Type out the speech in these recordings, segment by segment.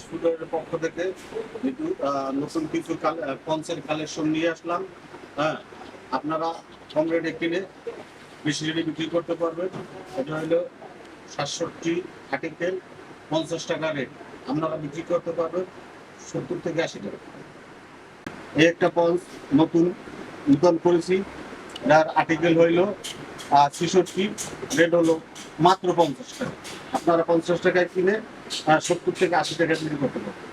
স্টুডিওর পক্ষ থেকে একটু, নতুন কিছু পঞ্চের কালেকশন নিয়ে আসলাম। হ্যাঁ আপনারা কম রেটে কিনে বেশি রেটে বিক্রি করতে পারবেন। এটা হলো সাতষট্টি আর্টিকেল পঞ্চাশ টাকা রেট। আপনারা বিক্রি করতে পারবেন সত্তর থেকে আশি টাকা। এই একটা পঞ্চ নতুন নতুন করেছি। যার আর্টিকেল হইল ছেষট্টি রেট হলো মাত্র পঞ্চাশ টাকা। আপনারা পঞ্চাশ টাকায় কিনে সত্তর থেকে আশি টাকা বিক্রি করতে পারবেন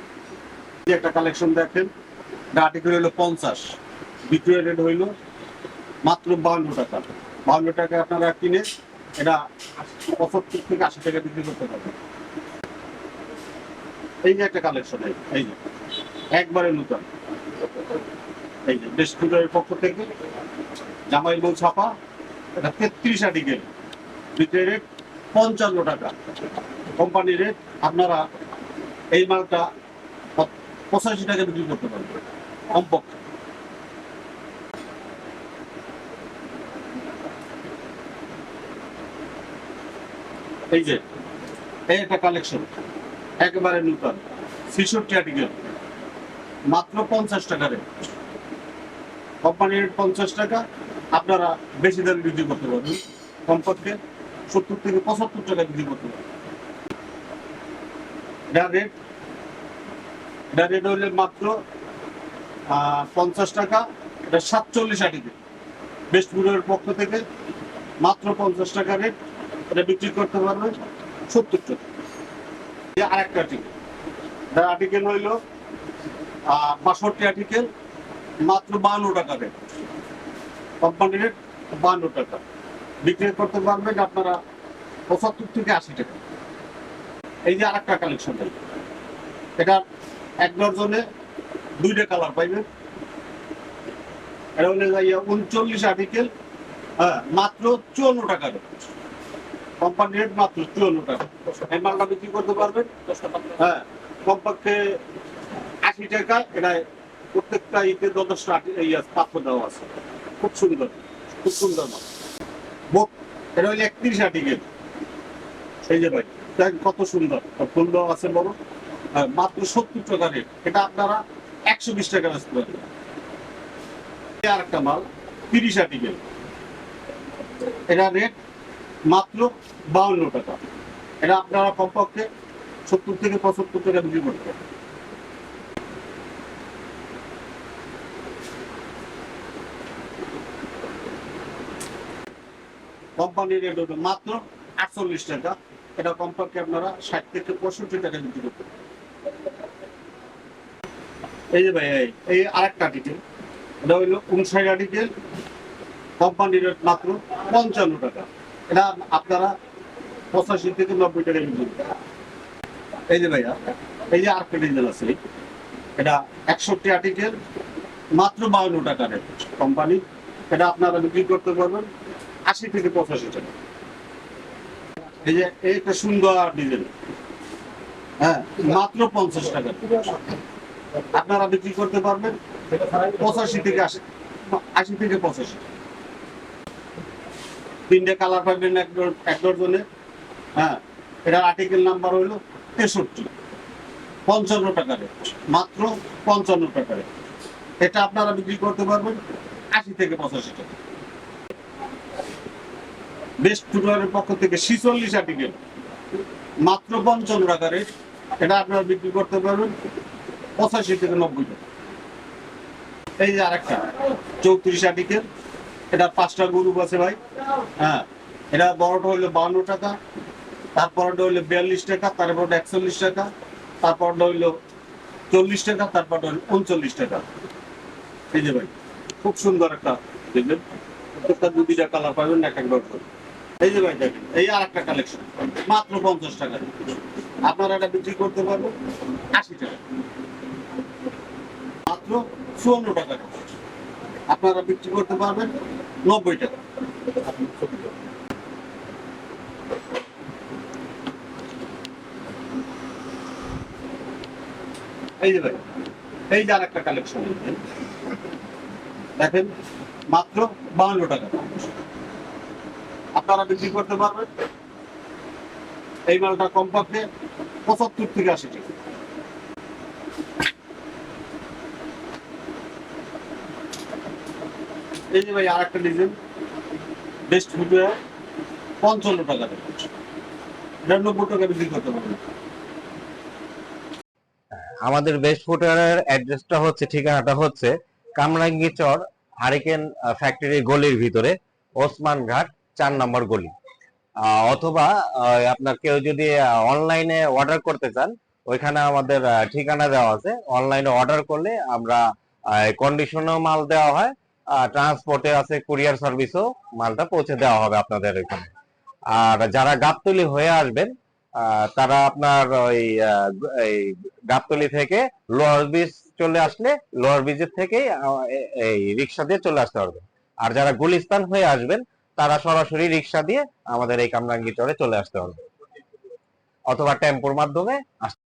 একটা কালেকশন দেখেন, এটা আর্টিকেল হইল পঞ্চাশ বিক্রয় রেট হইল মাত্র বাউন্ন টাকা। বাউন্ন টাকা আপনারা কিনে এটা পঁচাত্তর থেকে আশি টাকা বিক্রি করতে পারবেন। এই যে একটা কালেকশন এই যে একবারে নতুন। এই যে ডিস্ট্রিবিউটরের পক্ষ থেকে জামাই বউ ছাপা, এটা তেত্রিশ আর্টিকেল বিক্রয় রেট পঞ্চান্ন টাকা। কোম্পানি রেট আপনারা এই মালটা পঁচাশি টাকা বিক্রি করতে পারবেন, কমপক্ষে। এই যে, এই একটা কালেকশন একেবারে নূতন, ছেষট্টি আর্টিকেল মাত্র পঞ্চাশ টাকা রেট কোম্পানির পঞ্চাশ টাকা, আপনারা বেশি দামে বিক্রি করতে পারবেন, কমপক্ষে। সত্তর থেকে পঁচাত্তর টাকা বিক্রি করতে পারবেন এটা রেট এটা রেট হলে মাত্র পঞ্চাশ টাকা, এটা সাতচল্লিশ আটিকে বেস্ট বুড়োর পক্ষ থেকে মাত্র পঞ্চাশ টাকা রেট এটা বিক্রি করতে পারবেন সত্তর টাকা। এই আরেকটা আর্টিকেল এটা আর্টিকেল হইল বাষট্টি আর্টিকেল মাত্র বান্ন টাকা রেট কোম্পানি রেট বান্ন টাকা। বিক্রি করতে পারবেন আপনারা পঁচাত্তর থেকে আশি টাকা। এই যে আরেকটা কালেকশন এটা এক ডজনে দুইটা কালার পাইবেন। এটা হলে যাইয়া উনচল্লিশ আর্টিকেল হ্যাঁ মাত্র চুয়ান্ন টাকা কোম্পানি রেট মাত্র চুয়ান্ন টাকা। এই মালটা বিক্রি করতে পারবেন। হ্যাঁ কমপক্ষে আশি টাকা। এটা প্রত্যেকটা ইতে ইয়ে পাত্র দেওয়া আছে। খুব সুন্দর খুব সুন্দর মাল। এটা হলে একত্রিশ আর্টিকেল এই যে ভাই কত সুন্দর। ফুল আছে বড়। মাত্র সত্তর টাকা রেট এটা আপনারা একশো বিশ টাকা বেচতে পারবেন আর একটা মাল, তিরিশ আর্টিকেল এটা রেট মাত্র বাউন্ন টাকা। এটা আপনারা কমপক্ষে সত্তর থেকে পঁচাত্তর টাকা বিক্রি করতে পারবেন কোম্পানির মাত্র আটচল্লিশ টাকা। এটা কমপক্ষে আপনারা ষাট থেকে পঁয়ষট্টি টাকা বিক্রি করতে। এই যে ভাই এই- আরেকটা আর্টিকেল এটা হইল উনষাট আর্টিকেল কোম্পানির রেট মাত্র পঞ্চান্ন টাকা। এটা আপনারা পঁচাশি থেকে নব্বই টাকা বিক্রি। এই যে ভাইয়া, এই যে আরেকটা ডিজেল আছে, এটা একষট্টি আর্টিকেল মাত্র বাউন্ন টাকা কোম্পানি এটা আপনারা বিক্রি করতে পারবেন। আশি থেকে পঁচাশি টাকা। এই যে এই একটা সুন্দর ডিজেল হ্যাঁ মাত্র পঞ্চাশ টাকা। আপনারা বিক্রি করতে পারবেন? পঁচাশি থেকে আশি আশি থেকে পঁচাশি। তিনটে কালার পাবেন এক এক ডজনে। হ্যাঁ এটার আর্টিকেল নাম্বার হলো তেষট্টি। পঞ্চান্ন টাকা রেট, মাত্র পঞ্চান্ন টাকা রেট। এটা আপনারা বিক্রি করতে পারবেন আশি থেকে পঁচাশি টাকা। বেস্ট ফুটওয়ারের পক্ষ থেকে ছিচল্লিশ আর্টিকেল মাত্র টাকা রেট এটা আপনারা বিক্রি করতে পারবেন পঁচাশি থেকে নব্বই এই যে আরেকটা, চৌত্রিশ আর্টিকেল এটা পাঁচটা গ্রুপ আছে ভাই। হ্যাঁ এটা বড়টা হইল বাউন্ন টাকা, তারপরটা হইল বিয়াল্লিশ টাকা, তারপরটা একচল্লিশ টাকা, তারপরটা হইল চল্লিশ টাকা, তারপরটা হইল উনচল্লিশ টাকা। এই যে ভাই, খুব সুন্দর একটা দেখবেন। প্রত্যেকটা দু দুইটা কালার পাবেন এক একবার করে। এই যে ভাই এই আর একটা কালেকশন মাত্র পঞ্চাশ টাকা। আপনারা এটা বিক্রি করতে পারবেন আশি টাকা। মাত্র চুয়ান্ন টাকা। আপনারা বিক্রি করতে পারবেন নব্বই টাকা। এই যে ভাই এই যে আর একটা কালেকশন দেখেন, মাত্র বাউন্ন টাকা। তারা বিক্রি করতে পারবে। এই মালটা কমপক্ষে পঁচাত্তর থেকে আশি টাকা। এই যে ভাই আর একটা ডিজাইন বেস্ট ফুটে পঞ্চান্ন টাকা নিরানব্বই টাকা বিক্রি করতে পারবে। আমাদের বেস্ট ফুটওয়ারের অ্যাড্রেসটা হচ্ছে, ঠিকানাটা হচ্ছে কামরাঙ্গি চর হারিকেন ফ্যাক্টরির গলির ভিতরে, ওসমান ঘাট চার নম্বর গলি। অথবা আপনার কেউ যদি অনলাইনে অর্ডার করতে চান, ওইখানে আমাদের ঠিকানা দেওয়া আছে। অনলাইনে অর্ডার করলে আমরা কন্ডিশনও মাল দেওয়া হয় ট্রান্সপোর্টে আছে কুরিয়ার সার্ভিসও মালটা পৌঁছে দেওয়া হবে আপনাদের এখানে। আর যারা গাবতলি হয়ে আসবেন তারা আপনার ওই গাবতলি থেকে লোয়ার ব্রিজ চলে আসলে লোয়ার ব্রিজের থেকেই এই রিক্সা দিয়ে চলে আসতে পারবেন। আর যারা গুলিস্তান হয়ে আসবেন তারা সরাসরি রিক্সা দিয়ে আমাদের এই কামরাঙ্গি চরে চলে আসতে হবে। অথবা টেম্পোর মাধ্যমে আসতে